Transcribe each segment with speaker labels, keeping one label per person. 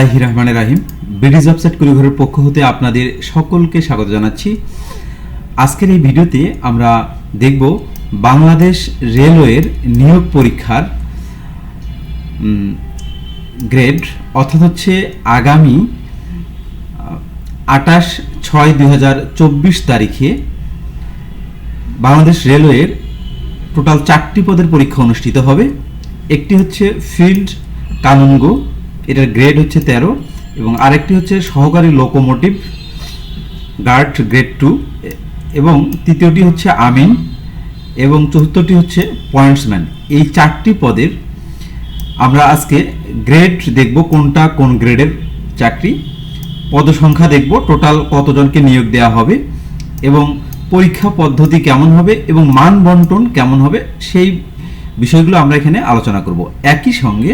Speaker 1: বিসমিল্লাহ রহমানের রাহিম। British website কুড়িঘরের পক্ষ হতে আপনাদের সকলকে স্বাগত জানাচ্ছি। আজকের এই ভিডিওতে আমরা দেখব বাংলাদেশ রেলওয়ের নিয়োগ পরীক্ষার গ্রেড, অর্থাৎ হচ্ছে আগামী আটাশ ছয় দুই তারিখে বাংলাদেশ রেলওয়ের টোটাল চারটি পদের পরীক্ষা অনুষ্ঠিত হবে। একটি হচ্ছে ফিল্ড, কানুনগো এটার গ্রেড হচ্ছে তেরো এবং আরেকটি হচ্ছে সহকারী লোকোমোটিভ গার্ড গ্রেড টু এবং তৃতীয়টি হচ্ছে আমিন, এবং চতুর্থটি হচ্ছে পয়েন্টসম্যান এই চারটি পদের আমরা আজকে গ্রেড দেখব কোনটা কোন গ্রেডের চাকরি, পদসংখ্যা দেখব টোটাল কতজনকে নিয়োগ দেওয়া হবে, এবং পরীক্ষা পদ্ধতি কেমন হবে, এবং মান বন্টন কেমন হবে, সেই বিষয়গুলো আমরা এখানে আলোচনা করব। একই সঙ্গে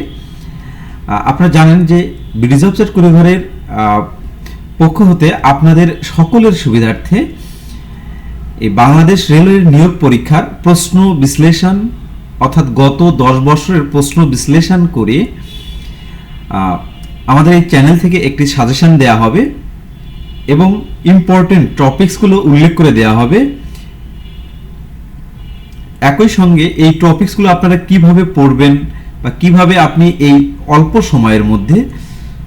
Speaker 1: আপনারা জানেন যে ব্রিটিশ ওয়েবসাইট কুড়িঘরের পক্ষ হতে আপনাদের সকলের সুবিধার্থে এই বাংলাদেশ রেলওয়ের নিয়োগ পরীক্ষার প্রশ্ন বিশ্লেষণ, অর্থাৎ গত দশ বছরের প্রশ্ন বিশ্লেষণ করে আমাদের এই চ্যানেল থেকে একটি সাজেশন দেওয়া হবে এবং ইম্পর্টেন্ট টপিকসগুলো উল্লেখ করে দেওয়া হবে। একই সঙ্গে এই টপিকসগুলো আপনারা কীভাবে পড়বেন বা কীভাবে আপনি এই অল্প সময়ের মধ্যে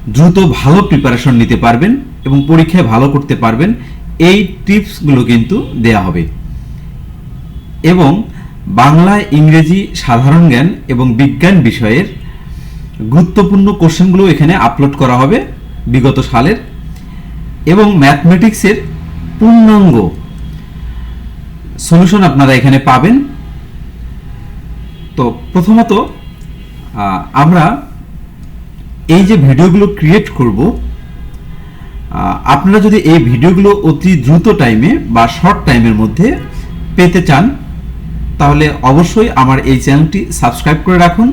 Speaker 1: দ্রুত ভালো প্রিপারেশন নিতে পারবেন এবং পরীক্ষায় ভালো করতে পারবেন, এই টিপসগুলো কিন্তু দেয়া হবে। এবং বাংলা, ইংরেজি, সাধারণ জ্ঞান এবং বিজ্ঞান বিষয়ের গুরুত্বপূর্ণ কোশ্চেনগুলো এখানে আপলোড করা হবে বিগত সালের। এবং ম্যাথমেটিক্সের পূর্ণাঙ্গ সলিউশন আপনারা এখানে পাবেন। তো প্রথমত আমরা এই যে ভিডিওগুলো ক্রিয়েট করব আপনারা যদি এই ভিডিওগুলো অতি দ্রুত টাইমে বা শর্ট টাইমের মধ্যে পেতে চান, তাহলে অবশ্যই আমার এই চ্যানেলটি সাবস্ক্রাইব করে রাখুন।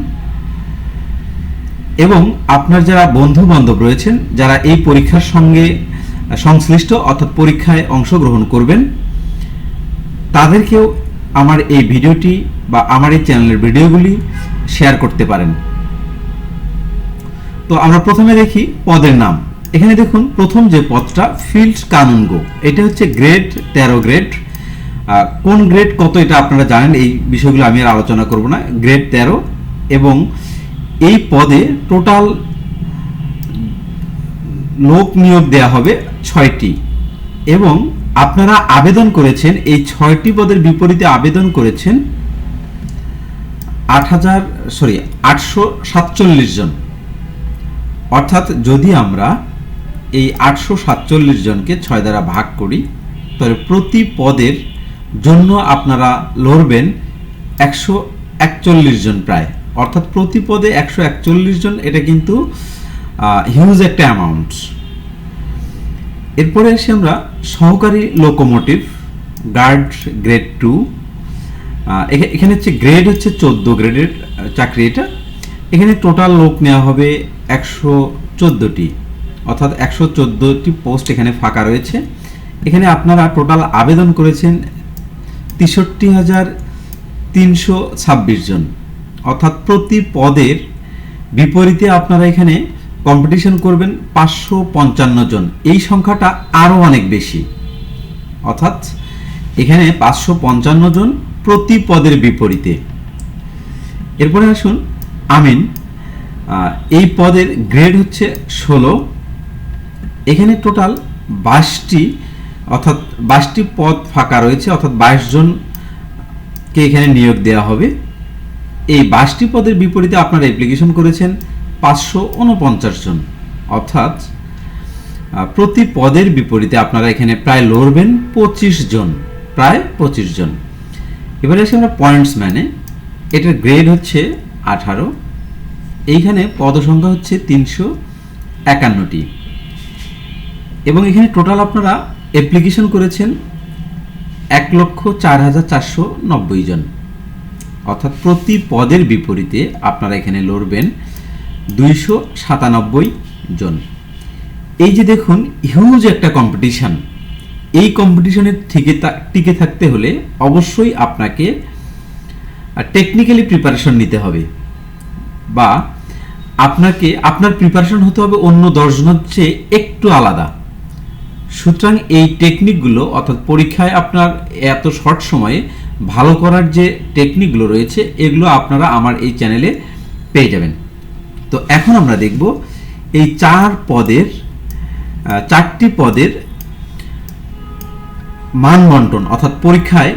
Speaker 1: এবং আপনার যারা বন্ধু বান্ধব রয়েছেন, যারা এই পরীক্ষার সঙ্গে সংশ্লিষ্ট অর্থাৎ পরীক্ষায় অংশগ্রহণ করবেন, তাদেরকেও আমার এই ভিডিওটি বা আমার এই চ্যানেলের ভিডিওগুলি শেয়ার করতে পারেন। তো আমরা প্রথমে দেখি পদের নাম। এখানে দেখুন, প্রথম যে পদটা, ফিল্ড কানুনগো। এটা হচ্ছে গ্রেড তেরো গ্রেড। কোন গ্রেড কত এটা আপনারা জানেন, এই বিষয়গুলো আমি আর আলোচনা করব না। গ্রেড তেরো এবং এই পদে টোটাল লোক নিয়োগ দেয়া হবে ছয়টি এবং আপনারা আবেদন করেছেন, এই ছয়টি পদের বিপরীতে আবেদন করেছেন আট হাজার সরি আটশো সাতচল্লিশ জন। অর্থাৎ যদি আমরা এই আটশো সাতচল্লিশ জনকে ছয় দ্বারা ভাগ করি, তাহলে প্রতি পদের জন্য আপনারা লড়বেন একশো একচল্লিশ জন প্রায়। অর্থাৎ প্রতি পদে একশো একচল্লিশ জন, এটা কিন্তু হিউজ একটা অ্যামাউন্ট এরপরে আসি আমরা সহকারী লোকোমোটিভ গার্ড গ্রেড টু এখানে হচ্ছে গ্রেড হচ্ছে চোদ্দ গ্রেডের চাকরি এটা। এখানে টোটাল লোক নেওয়া হবে একশো চোদ্দোটি, অর্থাৎ একশো চোদ্দোটি পোস্ট এখানে ফাঁকা রয়েছে। এখানে আপনারা টোটাল আবেদন করেছেন তেষট্টি হাজার তিনশো ছাব্বিশ জন। অর্থাৎ প্রতি পদের বিপরীতে আপনারা এখানে কম্পিটিশন করবেন পাঁচশো পঞ্চান্ন জন। এই সংখ্যাটা আরও অনেক বেশি। অর্থাৎ এখানে পাঁচশো পঞ্চান্ন জন প্রতি পদের বিপরীতে। এরপরে আসুন আমিন। এই পদের গ্রেড হচ্ছে ষোলো। এখানে টোটাল বাইশটি, অর্থাৎ বাইশটি পদ ফাঁকা রয়েছে, অর্থাৎ বাইশ জনকে এখানে নিয়োগ দেওয়া হবে। এই বাইশটি পদের বিপরীতে আপনারা অ্যাপ্লিকেশন করেছেন। পাঁচশো উনপঞ্চাশ জন। অর্থাৎ প্রতি পদের বিপরীতে আপনারা এখানে প্রায় লড়বেন পঁচিশ জন, প্রায় পঁচিশ জন। এবারে আসি আমরা পয়েন্টস ম্যানে এটার গ্রেড হচ্ছে আঠারো। এইখানে পদসংখ্যা হচ্ছে তিনশো একান্নটি। এবং এখানে টোটাল আপনারা অ্যাপ্লিকেশন করেছেন এক লক্ষ চার হাজার চারশো নব্বই জন। অর্থাৎ প্রতি পদের বিপরীতে আপনারা এখানে লড়বেন দুইশো সাতানব্বই জন। এই যে দেখুন হিউজ একটা কম্পিটিশান এই কম্পিটিশনের থেকে টিকে থাকতে হলে অবশ্যই আপনাকে টেকনিক্যালি প্রিপারেশন নিতে হবে। বা আপনাকে, আপনার প্রিপারেশন হতে হবে অন্য দশজনের চেয়ে একটু আলাদা। সুতরাং এই টেকনিকগুলো অর্থাৎ পরীক্ষায় আপনার এত শর্ট সময়ে ভালো করার যে টেকনিকগুলো রয়েছে, এগুলো আপনারা আমার এই চ্যানেলে পেয়ে যাবেন। তো এখন আমরা দেখব এই চার পদের চারটি পদের মান বন্টন অর্থাৎ পরীক্ষায়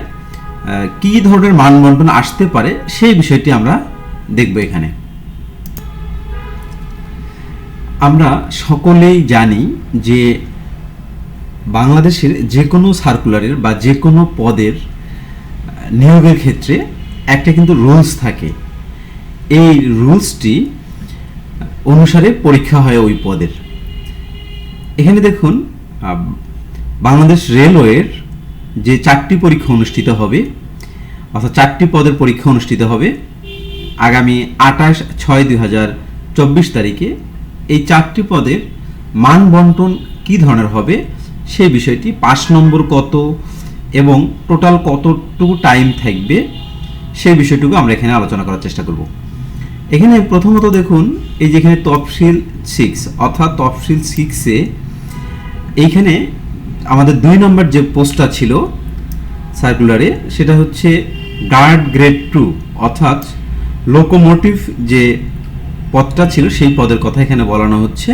Speaker 1: কি ধরনের মান বন্টন আসতে পারে সেই বিষয়টি আমরা দেখব এখানে। আমরা সকলেই জানি যে বাংলাদেশের যে কোনো সার্কুলারের বা যে কোনো পদের নিয়োগের ক্ষেত্রে একটা কিন্তু রুলস থাকে। এই রুলসটি অনুসারে পরীক্ষা হয় ওই পদের। এখানে দেখুন বাংলাদেশ রেলওয়ের যে চারটি পরীক্ষা অনুষ্ঠিত হবে, অর্থাৎ চারটি পদের পরীক্ষা অনুষ্ঠিত হবে আগামী আঠাশ ছয় দুই হাজার চব্বিশ তারিখে। এই চারটি পদের মান বন্টন কী ধরনের হবে সেই বিষয়টি পাঁচ নম্বর কত এবং টোটাল কতটুকু টাইম থাকবে সেই বিষয়টুকু আমরা এখানে আলোচনা করার চেষ্টা করব। এখানে প্রথমত দেখুন, এই যেখানে তফসিল সিক্স অর্থাৎ তফসিল সিক্সে এইখানে আমাদের দুই নম্বর যে পোস্টটা ছিল সার্কুলারে সেটা হচ্ছে গার্ড গ্রেড টু অর্থাৎ লোকোমোটিভ যে পদটা ছিল, সেই পদের কথা এখানে বলানো হচ্ছে।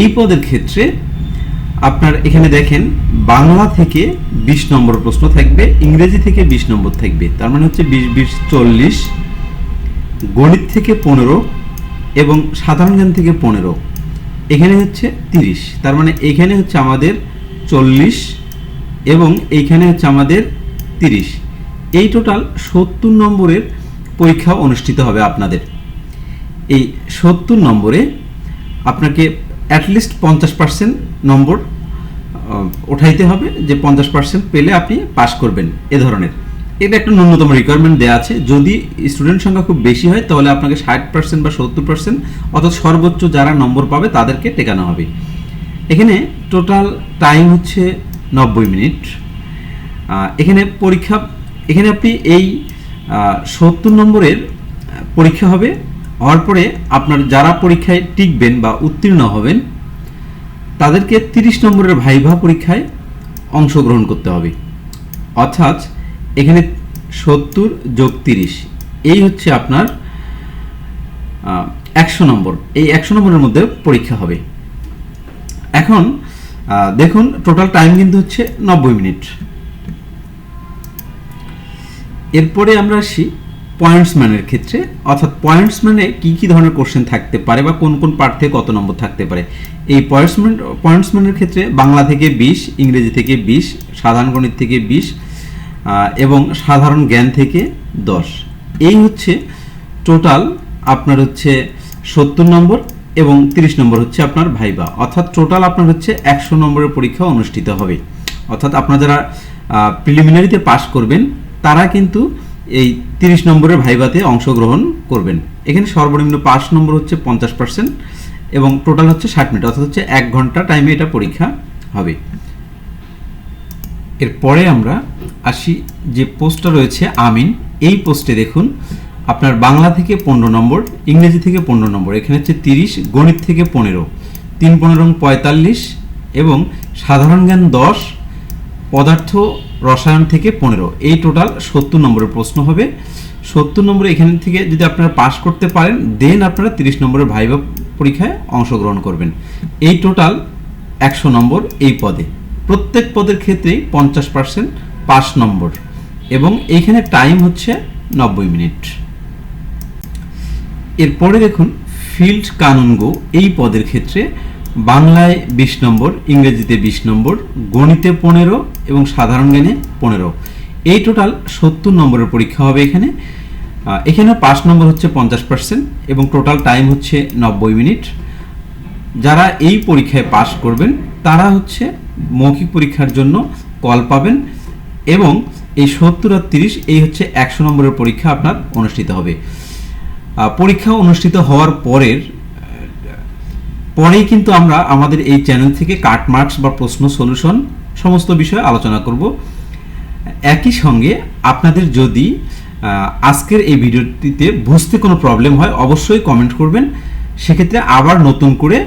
Speaker 1: এই পদের ক্ষেত্রে আপনার এখানে দেখেন, বাংলা থেকে বিশ নম্বর প্রশ্ন থাকবে, ইংরেজি থেকে বিশ নম্বর থাকবে, তার মানে হচ্ছে বিশ বিশ, চল্লিশ গণিত থেকে পনেরো এবং সাধারণ জ্ঞান থেকে পনেরো। এখানে হচ্ছে তিরিশ। তার মানে এখানে হচ্ছে আমাদের চল্লিশ এবং এইখানে হচ্ছে আমাদের তিরিশ। এই টোটাল সত্তর নম্বরের পরীক্ষা অনুষ্ঠিত হবে আপনাদের। এই সত্তর নম্বরে আপনাকে অ্যাটলিস্ট পঞ্চাশ পার্সেন্ট নম্বর ওঠাইতে হবে যে পঞ্চাশ পার্সেন্ট পেলে আপনি পাস করবেন এ ধরনের। এটা একটা ন্যূনতম রিকোয়ারমেন্ট দেওয়া আছে। যদি স্টুডেন্ট সংখ্যা খুব বেশি হয়, তাহলে আপনাকে ষাট পার্সেন্ট বা সত্তর পার্সেন্ট অর্থাৎ সর্বোচ্চ যারা নম্বর পাবে, তাদেরকে টেকানো হবে। এখানে টোটাল টাইম হচ্ছে নব্বই মিনিট এখানে পরীক্ষা, এখানে আপনি এই সত্তর নম্বরের পরীক্ষা হবে। হওয়ার পরে আপনার যারা পরীক্ষায় টিকবেন বা উত্তীর্ণ হবেন, তাদেরকে তিরিশ নম্বরের ভাইভা পরীক্ষায় অংশগ্রহণ করতে হবে। অর্থাৎ এখানে সত্তর যোগ তিরিশ, এই হচ্ছে আপনার একশো নম্বর। এই একশো নম্বরের মধ্যে পরীক্ষা হবে। এখন দেখুন টোটাল টাইম কিন্তু হচ্ছে নব্বই মিনিট। এরপরে আমরা আসি পয়েন্টসম্যানের ক্ষেত্রে। অর্থাৎ পয়েন্টসম্যানে কি কি ধরনের কোশ্চেন থাকতে পারে বা কোন কোন পার্ট থেকে কত নম্বর থাকতে পারে? এই পয়েন্টসম্যান পয়েন্টসম্যানের ক্ষেত্রে বাংলা থেকে বিশ, ইংরেজি থেকে বিশ, সাধারণ গণিত থেকে বিশ এবং সাধারণ জ্ঞান থেকে দশ। এই হচ্ছে টোটাল আপনার হচ্ছে সত্তর নম্বর এবং তিরিশ নম্বর হচ্ছে আপনার ভাইবা। অর্থাৎ টোটাল আপনার হচ্ছে একশো নম্বরের পরীক্ষা অনুষ্ঠিত হবে। অর্থাৎ আপনারা যারা প্রিলিমিনারিতে পাশ করবেন, তারা কিন্তু এই তিরিশ নম্বরের ভাইভাতে অংশগ্রহণ করবেন। এখানে সর্বনিম্ন পাস নম্বর হচ্ছে পঞ্চাশ পার্সেন্ট এবং টোটাল হচ্ছে ষাট মিনিট। অর্থাৎ হচ্ছে এক ঘণ্টা টাইমে এটা পরীক্ষা হবে। এরপরে আমরা আসি, যে পোস্টটা রয়েছে, আমিন, এই পোস্টে দেখুন, আপনার বাংলা থেকে পনেরো নম্বর, ইংরেজি থেকে পনেরো নম্বর, এখানে হচ্ছে তিরিশ, গণিত থেকে পনেরো, তিন পনেরো পঁয়তাল্লিশ এবং সাধারণ জ্ঞান দশ, পদার্থ রসায়ন থেকে পনেরো, এই টোটাল সত্তর নম্বরের প্রশ্ন হবে। সত্তর নম্বরে এখান থেকে যদি আপনারা পাস করতে পারেন, দেন আপনারা তিরিশ নম্বরের ভাইবা পরীক্ষায় অংশগ্রহণ করবেন। এই টোটাল একশো নম্বর এই পদে। প্রত্যেক পদের ক্ষেত্রেই পঞ্চাশ পার্সেন্ট পাস নম্বর। এবং এইখানে টাইম হচ্ছে নব্বই মিনিট। এরপরে দেখুন ফিল্ড কানুনগো এই পদের ক্ষেত্রে বাংলায় বিশ নম্বর, ইংরেজিতে বিশ নম্বর, গণিতে পনেরো এবং সাধারণ জ্ঞানে পনেরো। এই টোটাল সত্তর নম্বরের পরীক্ষা হবে এখানে। এখানে পাঁচ নম্বর হচ্ছে পঞ্চাশ পার্সেন্ট এবং টোটাল টাইম হচ্ছে নব্বই মিনিট। যারা এই পরীক্ষায় পাশ করবেন, তারা হচ্ছে মৌখিক পরীক্ষার জন্য কল পাবেন। এবং এই সত্তর আর তিরিশ, এই হচ্ছে একশো নম্বরের পরীক্ষা আপনার অনুষ্ঠিত হবে। পরীক্ষা অনুষ্ঠিত হওয়ার পরের পরেই কিন্তু আমরা আমাদের এই চ্যানেল থেকে কাট মার্কস বা প্রশ্ন সলিউশন সমস্ত বিষয়ে আলোচনা করব। একই সঙ্গে আপনাদের যদি আজকের এই ভিডিওটিতে বুঝতে কোনো প্রবলেম হয়, অবশ্যই কমেন্ট করবেন। সেক্ষেত্রে আবার নতুন করে